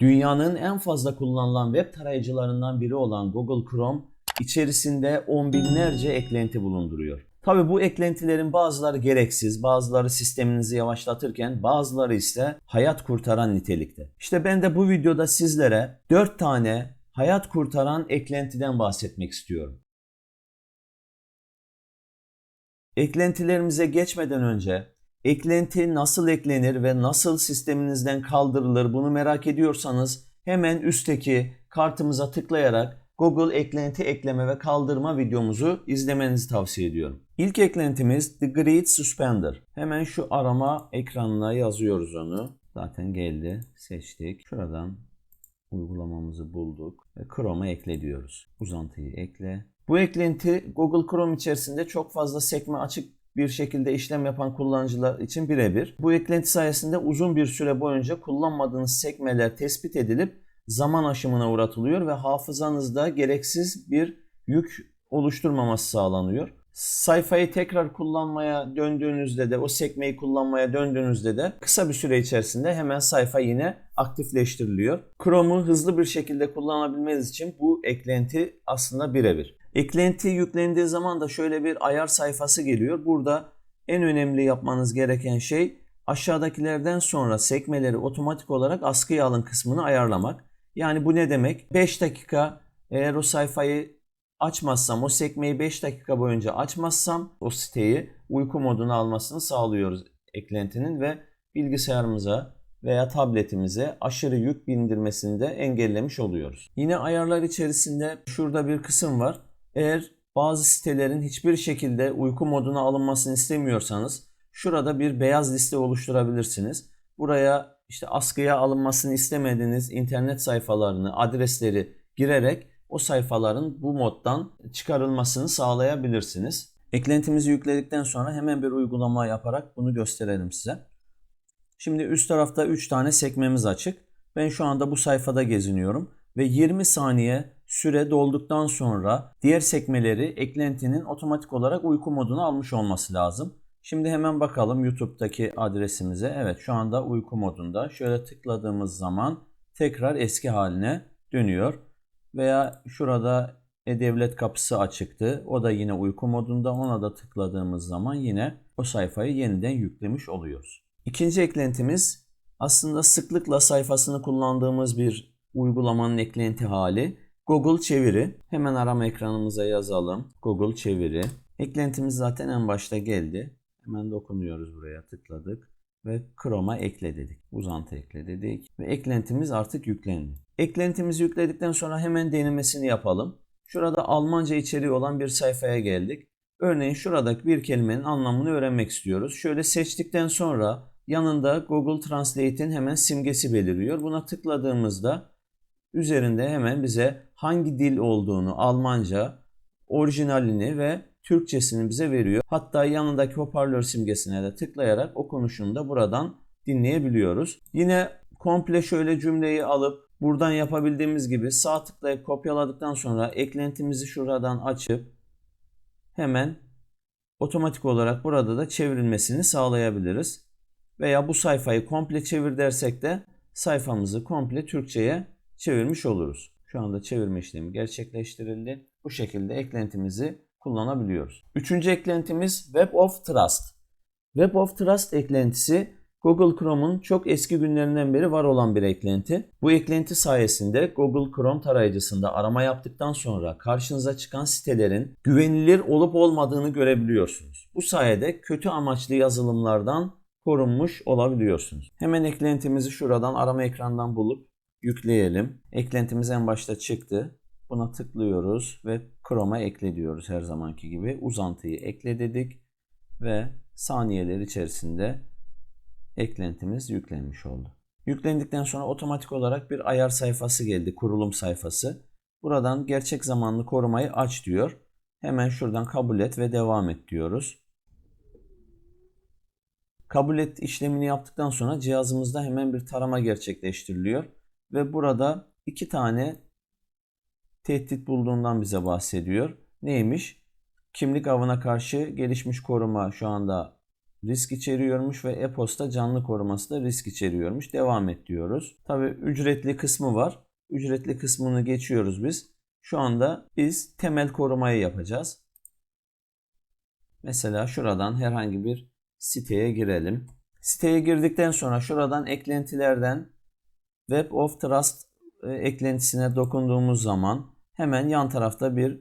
Dünyanın en fazla kullanılan web tarayıcılarından biri olan Google Chrome içerisinde on binlerce eklenti bulunduruyor. Tabi bu eklentilerin bazıları gereksiz, bazıları sisteminizi yavaşlatırken bazıları ise hayat kurtaran nitelikte. İşte ben de bu videoda sizlere 4 tane hayat kurtaran eklentiden bahsetmek istiyorum. Eklentilerimize geçmeden önce eklenti nasıl eklenir ve nasıl sisteminizden kaldırılır bunu merak ediyorsanız hemen üstteki kartımıza tıklayarak Google eklenti ekleme ve kaldırma videomuzu izlemenizi tavsiye ediyorum. İlk eklentimiz The Grid Suspender. Hemen şu arama ekranına yazıyoruz onu. Zaten geldi. Seçtik. Şuradan uygulamamızı bulduk ve Chrome'a ekle diyoruz. Uzantıyı ekle. Bu eklenti Google Chrome içerisinde çok fazla sekme açık bir şekilde işlem yapan kullanıcılar için birebir. Bu eklenti sayesinde uzun bir süre boyunca kullanmadığınız sekmeler tespit edilip zaman aşımına uğratılıyor ve hafızanızda gereksiz bir yük oluşturmaması sağlanıyor. Sayfayı tekrar kullanmaya döndüğünüzde de o sekmeyi kullanmaya döndüğünüzde de kısa bir süre içerisinde hemen sayfa yine aktifleştiriliyor. Chrome'u hızlı bir şekilde kullanabilmeniz için bu eklenti aslında birebir. Eklenti yüklendiği zaman da şöyle bir ayar sayfası geliyor. Burada en önemli yapmanız gereken şey aşağıdakilerden sonra sekmeleri otomatik olarak askıya alın kısmını ayarlamak. Yani bu ne demek? 5 dakika eğer o sayfayı açmazsam, o sekmeyi 5 dakika boyunca açmazsam o siteyi uyku moduna almasını sağlıyoruz eklentinin ve bilgisayarımıza veya tabletimize aşırı yük bindirmesini de engellemiş oluyoruz. Yine ayarlar içerisinde şurada bir kısım var. Eğer bazı sitelerin hiçbir şekilde uyku moduna alınmasını istemiyorsanız şurada bir beyaz liste oluşturabilirsiniz. Buraya işte askıya alınmasını istemediğiniz internet sayfalarını, adresleri girerek o sayfaların bu moddan çıkarılmasını sağlayabilirsiniz. Eklentimizi yükledikten sonra hemen bir uygulama yaparak bunu gösterelim size. Şimdi üst tarafta 3 tane sekmemiz açık. Ben şu anda bu sayfada geziniyorum ve 20 saniye süre dolduktan sonra diğer sekmeleri eklentinin otomatik olarak uyku moduna almış olması lazım. Şimdi hemen bakalım YouTube'daki adresimize. Evet şu anda uyku modunda. Şöyle tıkladığımız zaman tekrar eski haline dönüyor. Veya şurada e-devlet kapısı açıktı. O da yine uyku modunda. Ona da tıkladığımız zaman yine o sayfayı yeniden yüklemiş oluyoruz. İkinci eklentimiz aslında sıklıkla sayfasını kullandığımız bir uygulamanın eklenti hali. Google çeviri. Hemen arama ekranımıza yazalım. Google çeviri. Eklentimiz zaten en başta geldi. Hemen dokunuyoruz buraya tıkladık ve Chrome'a ekle dedik. Uzantı ekle dedik ve eklentimiz artık yüklendi. Eklentimizi yükledikten sonra hemen denemesini yapalım. Şurada Almanca içeriği olan bir sayfaya geldik. Örneğin şuradaki bir kelimenin anlamını öğrenmek istiyoruz. Şöyle seçtikten sonra yanında Google Translate'in hemen simgesi beliriyor. Buna tıkladığımızda üzerinde hemen bize hangi dil olduğunu, Almanca, orijinalini ve Türkçesini bize veriyor. Hatta yanındaki hoparlör simgesine de tıklayarak o konuşunu da buradan dinleyebiliyoruz. Yine komple şöyle cümleyi alıp buradan yapabildiğimiz gibi sağ tıklayıp kopyaladıktan sonra eklentimizi şuradan açıp hemen otomatik olarak burada da çevrilmesini sağlayabiliriz. Veya bu sayfayı komple çevir dersek de sayfamızı komple Türkçe'ye çevirmiş oluruz. Şu anda çevirme işlemi gerçekleştirildi. Bu şekilde eklentimizi kullanabiliyoruz. Üçüncü eklentimiz Web of Trust. Web of Trust eklentisi Google Chrome'un çok eski günlerinden beri var olan bir eklenti. Bu eklenti sayesinde Google Chrome tarayıcısında arama yaptıktan sonra karşınıza çıkan sitelerin güvenilir olup olmadığını görebiliyorsunuz. Bu sayede kötü amaçlı yazılımlardan korunmuş olabiliyorsunuz. Hemen eklentimizi şuradan arama ekranından bulup yükleyelim. Eklentimiz en başta çıktı. Buna tıklıyoruz ve Chrome'a ekle diyoruz her zamanki gibi. Uzantıyı ekle dedik ve saniyeler içerisinde eklentimiz yüklenmiş oldu. Yüklendikten sonra otomatik olarak bir ayar sayfası geldi, kurulum sayfası. Buradan gerçek zamanlı korumayı aç diyor. Hemen şuradan kabul et ve devam et diyoruz. Kabul et işlemini yaptıktan sonra cihazımızda hemen bir tarama gerçekleştiriliyor ve burada iki tane tehdit bulduğundan bize bahsediyor. Neymiş? Kimlik avına karşı gelişmiş koruma şu anda risk içeriyormuş ve e-posta canlı koruması da risk içeriyormuş. Devam et diyoruz. Tabi ücretli kısmı var. Ücretli kısmını geçiyoruz biz. Şu anda biz temel korumayı yapacağız. Mesela şuradan herhangi bir siteye girelim. Siteye girdikten sonra şuradan eklentilerden Web of Trust e, eklentisine dokunduğumuz zaman hemen yan tarafta bir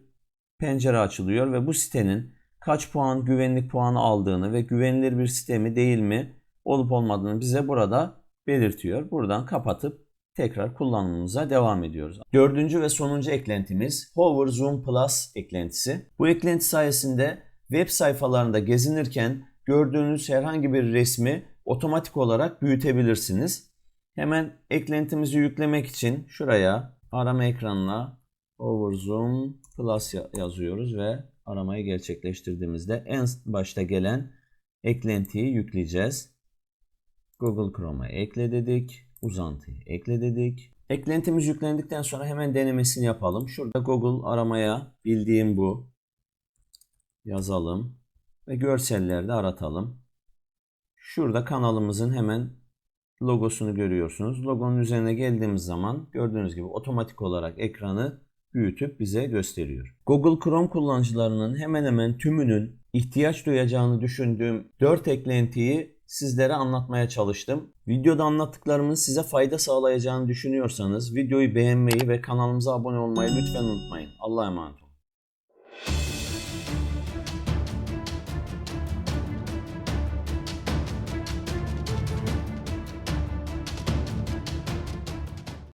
pencere açılıyor ve bu sitenin kaç puan güvenlik puanı aldığını ve güvenilir bir site mi değil mi olup olmadığını bize burada belirtiyor. Buradan kapatıp tekrar kullanımımıza devam ediyoruz. Dördüncü ve sonuncu eklentimiz Hover Zoom Plus eklentisi. Bu eklenti sayesinde web sayfalarında gezinirken gördüğünüz herhangi bir resmi otomatik olarak büyütebilirsiniz. Hemen eklentimizi yüklemek için şuraya arama ekranına Hover Zoom Plus ya- yazıyoruz ve aramayı gerçekleştirdiğimizde en başta gelen eklentiyi yükleyeceğiz. Google Chrome'a ekle dedik. Uzantıyı ekle dedik. Eklentimiz yüklendikten sonra hemen denemesini yapalım. Şurada Google aramaya bildiğim bu. Yazalım. Ve görsellerde aratalım. Şurada kanalımızın hemen logosunu görüyorsunuz. Logonun üzerine geldiğimiz zaman gördüğünüz gibi otomatik olarak ekranı büyütüp bize gösteriyor. Google Chrome kullanıcılarının hemen hemen tümünün ihtiyaç duyacağını düşündüğüm 4 eklentiyi sizlere anlatmaya çalıştım. Videoda anlattıklarımın size fayda sağlayacağını düşünüyorsanız videoyu beğenmeyi ve kanalımıza abone olmayı lütfen unutmayın. Allah'a emanet.